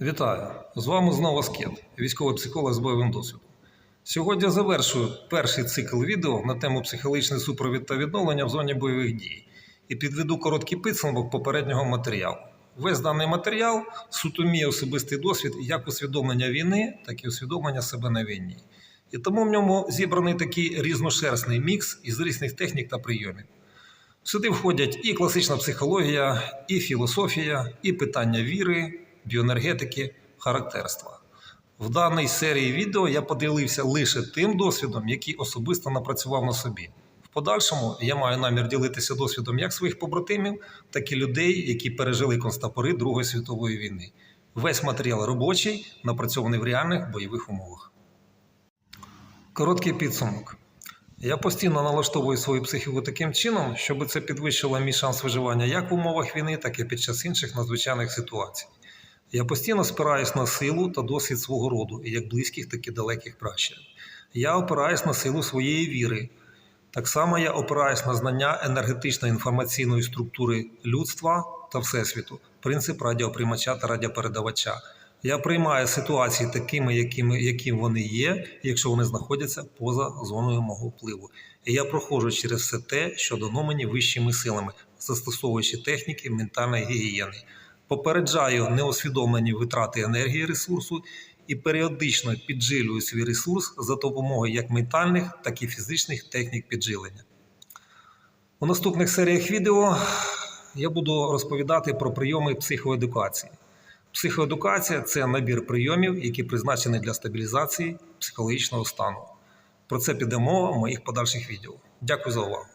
Вітаю! З вами знову Скет, військовий психолог з бойовим досвідом. Сьогодні завершую перший цикл відео на тему психологічний супровід та відновлення в зоні бойових дій і підведу короткий підсумок попереднього матеріалу. Весь даний матеріал суто мій особистий досвід як усвідомлення війни, так і усвідомлення себе на війні. І тому в ньому зібраний такий різношерстний мікс із різних технік та прийомів. Сюди входять і класична психологія, і філософія, і питання віри, біоенергетики, характерства. В даній серії відео я поділився лише тим досвідом, який особисто напрацював на собі. В подальшому я маю намір ділитися досвідом як своїх побратимів, так і людей, які пережили концтабори Другої світової війни. Весь матеріал робочий, напрацьований в реальних бойових умовах. Короткий підсумок. Я постійно налаштовую свою психіку таким чином, щоб це підвищило мій шанс виживання як в умовах війни, так і під час інших надзвичайних ситуацій. Я постійно спираюсь на силу та досвід свого роду, як близьких, так і далеких пращурів. Я опираюсь на силу своєї віри. Так само я опираюсь на знання енергетично-інформаційної структури людства та Всесвіту, принцип радіоприймача та радіопередавача. Я приймаю ситуації такими, якими, яким вони є, якщо вони знаходяться поза зоною мого впливу. І я проходжу через все те, що дано мені вищими силами, застосовуючи техніки ментальної гігієни. Попереджаю неосвідомлені витрати енергії ресурсу і періодично піджилюю свій ресурс за допомогою як ментальних, так і фізичних технік піджилення. У наступних серіях відео я буду розповідати про прийоми психоедукації. Психоедукація це набір прийомів, які призначені для стабілізації психологічного стану. Про це піде мова в моїх подальших відео. Дякую за увагу.